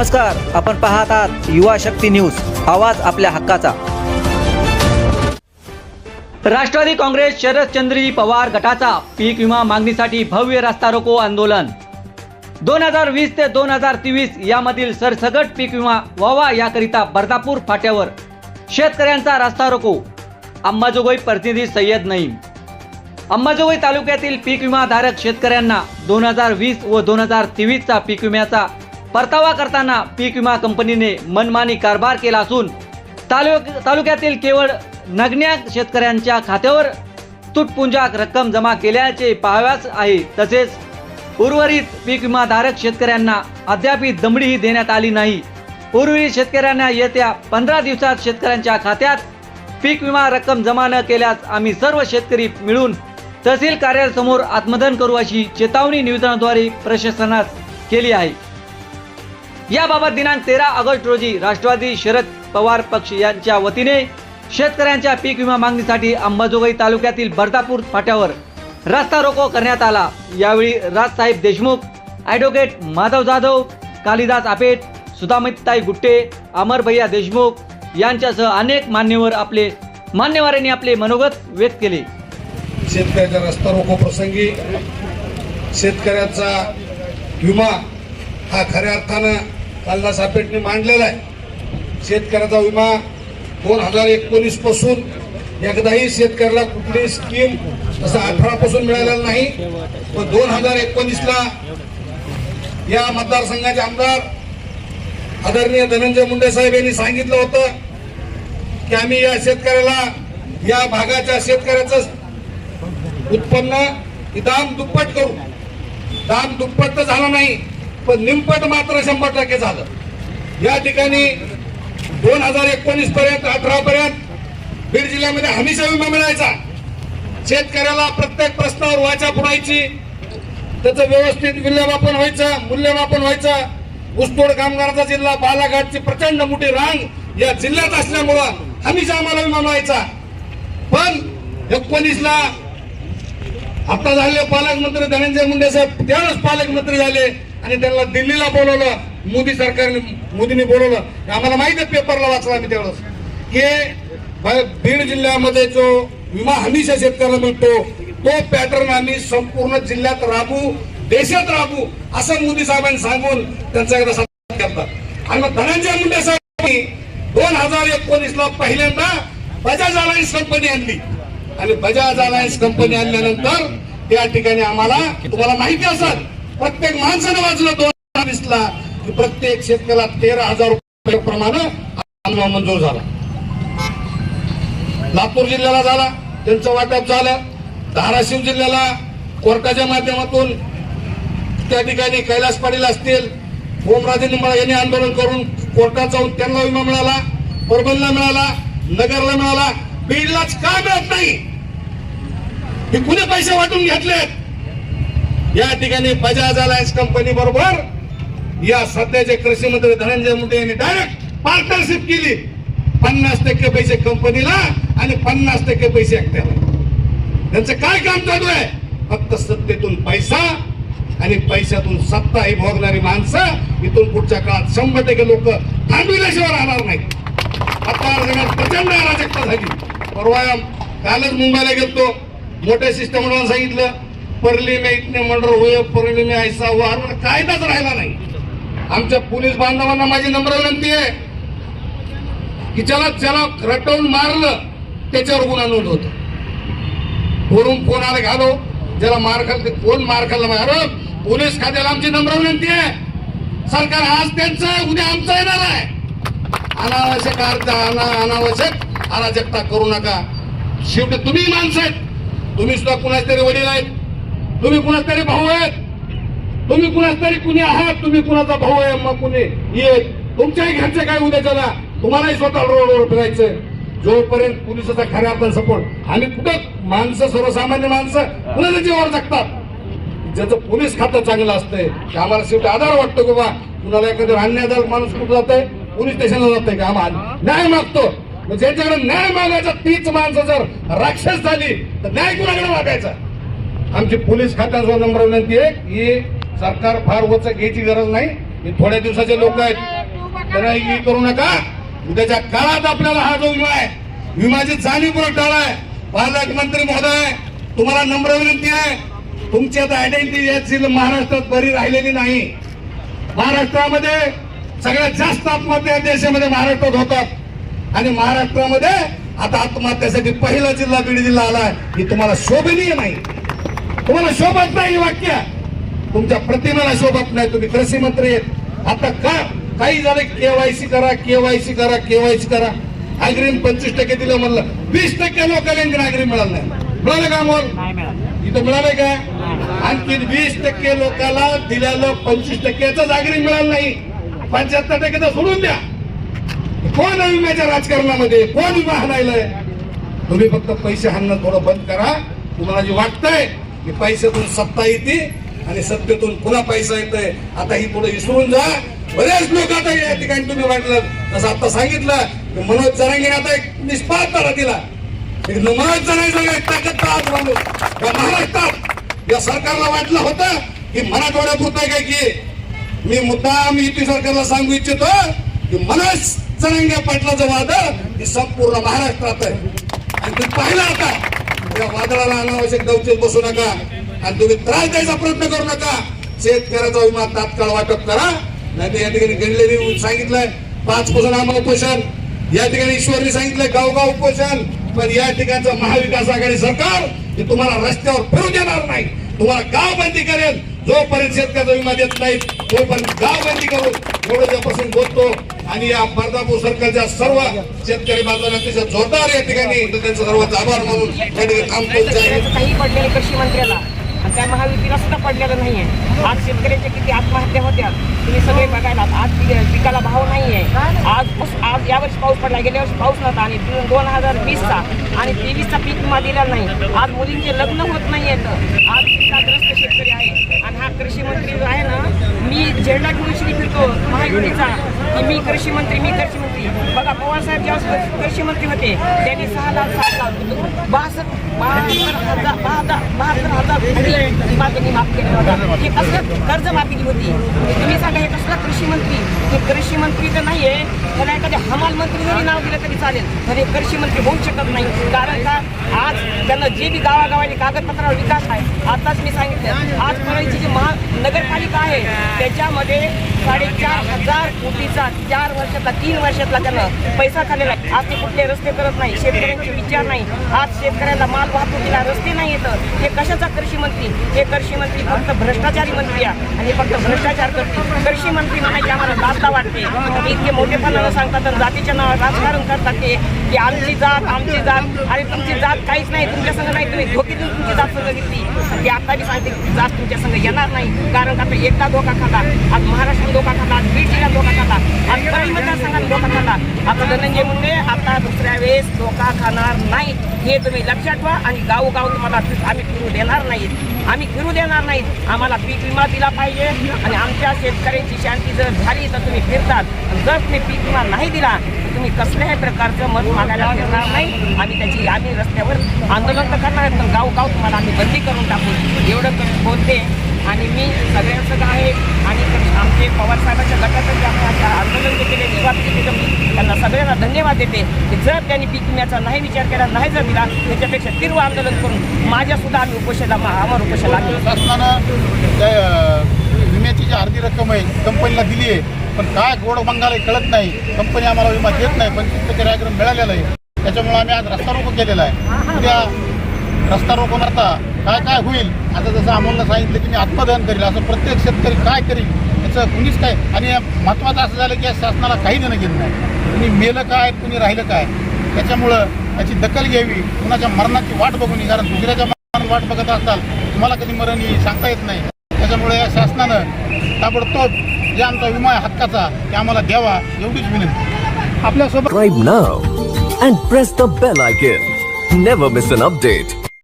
नमस्कार आपण पाहत आहात युवा शक्ती न्यूज आवाज आपल्या हक्काचा. राष्ट्रवादी काँग्रेस शरदचंद्री पवार गटाचा पीक विमा मागणीसाठी भव्य रास्ता रोको आंदोलन. दोन हजार वीस ते दोन हजार तेवीस यामधील सरसगट पीक विमा व्हावा याकरिता बर्दापूर फाट्यावर शेतकऱ्यांचा रास्ता रोको. अंबाजोगाई प्रतिनिधी सय्यद नईम. अंबाजोगाई तालुक्यातील पीक विमा धारक शेतकऱ्यांना दोन हजार वीस व दोन हजार तेवीसचा पीक विम्याचा परतावा करताना पीक विमा कंपनीने मनमानी कारभार केला असून तालुक तालुक्यातील केवळ नगण्या शेतकऱ्यांच्या खात्यावर तुटपुंजाक रक्कम जमा केल्याचे पाहाव्यास आहे. तसेच उर्वरित पीक विमा धारक शेतकऱ्यांना अद्याप दमडीही देण्यात आली नाही. उर्वरित शेतकऱ्यांना येत्या पंधरा दिवसात शेतकऱ्यांच्या खात्यात पीक विमा रक्कम जमा न केल्यास आम्ही सर्व शेतकरी मिळून तहसील कार्यालयासमोर आत्मदन करू अशी चेतावणी निवेदनाद्वारे प्रशासनास केली आहे. याबाबत दिनांक तेरा ऑगस्ट रोजी राष्ट्रवादी शरद पवार पक्ष यांच्या वतीने शेतकऱ्यांच्या पीक विमा मागणीसाठी अंबाजोगाई तालुक्यातील बर्दापूर फाट्यावर रस्ता रोको करण्यात आला. यावेळी राजसाहेब देशमुख ॲडव्होकेट माधव जाधव कालिदास आपेट सुधामितताई गुट्टे अमर भैया देशमुख यांच्यासह अनेक मान्यवर आपले मान्यवरांनी आपले मनोगत व्यक्त केले. शेतकऱ्याच्या रस्ता रोको प्रसंगी शेतकऱ्याचा विमा हा खऱ्या अर्थानं अल्ला सापेटने मांडलेला आहे. शेतकऱ्याचा विमा दोन हजार एकोणीसपासून एकदाही शेतकऱ्याला कुठली स्कीम असं अठरा पासून मिळालेला नाही. पण दोन हजार एकोणीसला या मतदारसंघाचे आमदार आदरणीय धनंजय मुंडे साहेब यांनी सांगितलं होतं की आम्ही या शेतकऱ्याला या भागाच्या शेतकऱ्याचं उत्पन्न दाम दुप्पट करू. दाम दुप्पट तर झालं नाही. पण निमपट मात्र शंभर टक्के झालं. या ठिकाणी दोन हजार एकोणीस पर्यंत अठरा पर्यंत बीड जिल्ह्यामध्ये हमीचा विमा मिळायचा. शेतकऱ्याला प्रत्येक प्रश्नावर वाचा पुरायची. त्याचं व्यवस्थित विल्यमापन व्हायचं मूल्यमापन व्हायचं. ऊसतोड कामगाराचा जिल्हा बालाघाटची प्रचंड मोठी रांग या जिल्ह्यात असल्यामुळं हमीचा आम्हाला विमा मिळायचा. पण एकोणीसला आता झाले पालकमंत्री धनंजय मुंडे साहेब त्यावेळेस पालकमंत्री झाले. आणि त्यांना दिल्लीला बोलवलं मोदी सरकारने मोदींनी बोलवलं. आम्हाला माहीत आहे पेपरला वाचला आम्ही त्यावेळेस. की बीड जिल्ह्यामध्ये जो विमा हमीशा शेतकऱ्याला मिळतो तो पॅटर्न आम्ही संपूर्ण जिल्ह्यात राबू देशात राबू असं मोदी साहेबांनी सांगून त्यांचा एकदा सत्कार करतात आणि मग धनंजय मुंडे साहेबांनी दोन हजार एकोणीस ला पहिल्यांदा बजाज अलायन्स कंपनी आणली. आणि बजाज अलायन्स कंपनी आणल्यानंतर त्या ठिकाणी आम्हाला तुम्हाला माहिती असेल प्रत्येक माणसानं वाचलं दोन दिसला वीस ला की प्रत्येक शेतकऱ्याला तेरा हजार रुपये प्रमाणे अनुदान मंजूर झाला. लातूर जिल्ह्याला झाला त्यांचं वाटप झालं. धाराशिव जिल्ह्याला कोर्टाच्या माध्यमातून त्या ठिकाणी कैलास पाटील असतील ओमराजे निंबाळा यांनी आंदोलन करून कोर्टात जाऊन त्यांना विमा मिळाला परभणीला मिळाला नगरला मिळाला. बीडलाच का मिळत नाही? हे कुणी पैसे वाटून घेतलेत? या ठिकाणी बजाज अलायन्स कंपनी बरोबर या सध्याचे कृषी मंत्री धनंजय मुंडे यांनी डायरेक्ट पार्टनरशिप केली. पन्नास टक्के पैसे कंपनीला आणि पन्नास टक्के पैसे एकट्याला. त्यांचं काय काम चालू आहे? फक्त सत्तेतून पैसा आणि पैशातून सत्ता ही भोगणारी माणसं इथून पुढच्या काळात शंभर टक्के लोक थांबविल्याशिवाय राहणार नाही मतदारसंघात प्रचंड अराजकता झाली. परवा कालच मुंबईला गेलतो. मोठ्या शिष्टमंडळानं सांगितलं परली में इतने मर्डर होय परली ऐसा हुआ. अरे कायदाच राहिला नाही. आमच्या पोलीस बांधवांना माझी नम्र विनंती आहे की ज्याला ज्याला रटवून मारलं त्याच्यावर गुन्हा नोंद होतो. वरून फोन आला घालो ज्याला मार खाल कोण मार खाल्ला अरे पोलीस खात्याला आमची नम्र विनंती आहे. सरकार आज त्यांचं आहे, उद्या आमचं येणार आहे. अनावश्यक अर्थ अना- अनावश्यक अराजकता करू नका. शेवटी तुम्ही माणसं आहेत. तुम्ही सुद्धा कुणाच तरी वडील आहेत. तुम्ही कुणाच तरी भाऊ आहेत? तुम्ही कुणाच तरी कुणी आहात? तुम्ही कुणाचा भाऊ आहे मग कुणी? येत तुमच्याही घरचे काय उद्याच्याला चला. तुम्हालाही स्वतः रोडवर फिरायचं जोपर्यंत पोलिसाचा खऱ्या आपण सपोर्ट आम्ही कुठं माणसं सर्वसामान्य माणसं कुणाला जीवावर जगतात? ज्याचं पोलीस खातं चांगलं असतंय ते आम्हाला शेवटी आधार वाटतो की बा कुणाला एखाद्या अन्य आधार माणूस कुठं जात आहे पोलीस स्टेशनला जात का आम्हाला? न्याय मागतो. मग ज्यांच्याकडे न्याय मागायचा तीच माणसं जर राक्षस झाली तर न्याय कुणाकडे मागायचा? आमची पोलीस खात्याचा नंबर विनंती आहे की सरकार फार वचक घ्यायची गरज नाही. हे थोड्या दिवसाचे लोक आहेत. त्यांना हे करू नका. उद्याच्या काळात आपल्याला हा जो विमा आहे विमाची जाणीवपूर्वक टाळाय पालकमंत्री महोदय तुम्हाला नम्र विनंती आहे. तुमची आता आयडेंटिटी महाराष्ट्रात बरी राहिलेली नाही. महाराष्ट्रामध्ये सगळ्यात जास्त आत्महत्या देशामध्ये महाराष्ट्रात होतात. आणि महाराष्ट्रामध्ये आता आत्महत्यासाठी पहिला जिल्हा बीड जिल्हा आलाय ही तुम्हाला शोभनीय नाही. तुम्हाला शोभत नाही वाक्य. तुमच्या प्रतिमेला शोभत नाही. तुम्ही कृषी मंत्री आहेत. आता का? काही झालं केवायसी करा केवायसी करा केवायसी करा. अग्रिम पंचवीस टक्के दिलं म्हणलं. वीस टक्के लोकांना अग्रिम मिळालं नाही. मिळालं का मग इथं मिळालंय का? आणखी वीस टक्के लोकांना दिलेलं पंचवीस टक्क्याच अग्रिम मिळालं नाही. पंच्याहत्तर टक्के तर सोडून द्या. कोण विम्याच्या राजकारणामध्ये? कोण विमा हाणायलाय तुम्ही फक्त पैसे हाणणं थोडं बंद करा. तुम्हाला जे वाटतंय की पैशातून सत्ता येते आणि सत्तेतून पुन्हा पैसा येतोय. आता ही पुढे विसरून जा. बरेच लोक आता या ठिकाणी तुम्ही वाटलं तसं आता सांगितलं की मनोज जरांगीने आता एक निष्पाळपणा दिला. एक मनोज जरांगे ताकद आज माणूस. या महाराष्ट्रात या सरकारला वाटलं होतं की मराठवाड्यात होत काय की मी मुद्दाम युती सरकारला सांगू इच्छितो की मनोज जरांगे पाटलाचं वादळ हे संपूर्ण महाराष्ट्रात आहे. आणि तुम्ही पाहिलं आता या वादळाला अनावश्यक दौचेत बसू नका. आणि तुम्ही त्रास द्यायचा प्रयत्न करू नका. शेतकऱ्याचा विमा तात्काळ वाटप करा. नाही या ठिकाणी गणलेली सांगितलंय पाच पासून आम्हाला उपोषण या ठिकाणी ईश्वरने सांगितलंय गावगाव उपोषण पण या ठिकाणचं महाविकास आघाडी सरकार हे तुम्हाला रस्त्यावर फिरू देणार नाही. तुम्हाला गाव बंदी करेल. जोपर्यंत शेतकऱ्याचा विमा देत नाही तोपर्यंत गाव बंदी करू एवढं त्यापासून बोलतो. आणि या बर्दापूर सरकारच्या सर्व शेतकरी बांधवांना अतिशय जोरदार या ठिकाणी त्यांचा सर्वांचा आभार मानून या ठिकाणी पडलेले कृषी मंत्र्याला आणि त्या महायुतीला सुद्धा पडलेलं नाहीये. आज शेतकऱ्याच्या किती आत्महत्या होत्या तुम्ही सगळे बघायला आज पिकाला भाव नाहीये. आज आज यावर्षी पाऊस पडला गेल्या वर्षी पाऊस नव्हता आणि दोन हजार वीसचा आणि तेवीसचा पीक विमा दिला नाही. आज मुलींचे लग्न होत नाहीयेत. आज पिकाग्रस्त शेतकरी आहे आणि हा कृषी मंत्री जो आहे ना मी झेंडा घेऊन श्री फिरतो महायुतीचा. की मी कृषी मंत्री मी कृषी मंत्री. बघा पवारसाहेब जेव्हा कृषी मंत्री होते. त्यांनी सहा लाख सात लाख बासष्ट बहात्तर हजार बहात्तर हजार त्यांनी माफ केला होता. हे कसलं कर्जमाफी होती? तुम्ही सांगा हे कसला कृषी मंत्री? हे कृषी मंत्री तर नाही आहे त्याला एखाद्या हमाल मंत्री जरी नाव दिलं तरी चालेल तर हे कृषी मंत्री होऊ शकत नाही. कारण का आज त्यांना जे बी गावागावाने कागदपत्रावर विकास आहे आताच मी सांगितलं आज परळीची जी महा नगरपालिका आहे मध्ये साडेचार हजार कोटीचा चार वर्षातला तीन वर्षातला त्यांना पैसा खाल्लेला आहे. आज ते कुठले रस्ते करत नाही शेतकऱ्यांचे विचार नाही. आज शेतकऱ्याला माल वाहतुकीला रस्ते नाही येतं. हे कशाचा कृषी मंत्री? हे कृषी मंत्री फक्त भ्रष्टाचारी मंत्री आहे. आणि फक्त भ्रष्टाचार करते कृषी मंत्री म्हणायची आम्हाला दाता वाटते. इतके मोठेपणानं सांगतात तर जातीच्या नावावर राजकारण करतात ते की आमची जात आमची जात. अरे तुमची जात काहीच नाही तुमच्या संघ नाही. तुम्ही धोकी देऊन तुमची जात संघ घेतली. ते आता बी सांगते जात तुमच्या संघ येणार नाही. कारण का आता एकदा धोका खाला आज महाराष्ट्रात धोका खाला आज बीड जिल्ह्यात धोका खाला आज परळी मतदारसंघात धोका खाला आता धनंजय मुंडे आता दुसऱ्या वेळेस धोका खाणार नाही. हे तुम्ही लक्षात ठेवा आणि गावोगाव तुम्हाला आम्ही फिरू देणार नाहीत. आम्ही फिरू देणार नाहीत. आम्हाला पीक विमा दिला पाहिजे आणि आमच्या शेतकऱ्यांची शांती जर झाली तर तुम्ही फिरतात. जर तुम्ही पीक विमा नाही दिला तर तुम्ही कसल्याही प्रकारचं मत मागायला फिरणार नाही. आम्ही त्याची आम्ही रस्त्यावर आंदोलन तर करणार आहेत पण गावगाव तुम्हाला आम्ही बंदी करून टाकू. एवढं करून बोलते. आणि मी सगळ्यांचं आहे आणि आपण आता आंदोलन जे केले निवास मी त्यांना सगळ्यांना धन्यवाद देते. की जर त्यांनी पीक विम्याचा नाही विचार केला नाही जर दिला त्याच्यापेक्षा तीव्र आंदोलन करून माझ्या सुद्धा आम्ही उपोषणाला आम्हाला उपोषणाला लागलो. शासनानं त्या अ, विम्याची जी अर्धी रक्कम आहे कंपनीला दिली आहे पण काय गोड बंगाल आहे कळत नाही. कंपनी आम्हाला विमा देत नाही पंचवीस टक्के रायग्रम मिळालेला आहे. त्याच्यामुळे आम्ही आज रस्ता रोको केलेला आहे. उद्या रस्ता रोको आता काय काय होईल? आता जसं अमोलनं सांगितलं की मी आत्मदहन करील असं प्रत्येक शेतकरी काय करील? याचं कुणीच काय आणि महत्त्वाचं असं झालं की या शासनाला काही देणं घेत नाही. कुणी मेलं काय कुणी राहिलं काय? त्याच्यामुळं याची दखल घ्यावी. कुणाच्या मरणाची वाट बघू नये. कारण दुसऱ्याच्या मरणाची वाट बघत असाल तुम्हाला कधी मरण येईल सांगता येत नाही. त्याच्यामुळे या शासनानं ताबडतोब जे आमचा विमा आहे हक्काचा ते आम्हाला द्यावा एवढीच विनंती. आपल्यासोबत and press the bell icon. Never miss an update.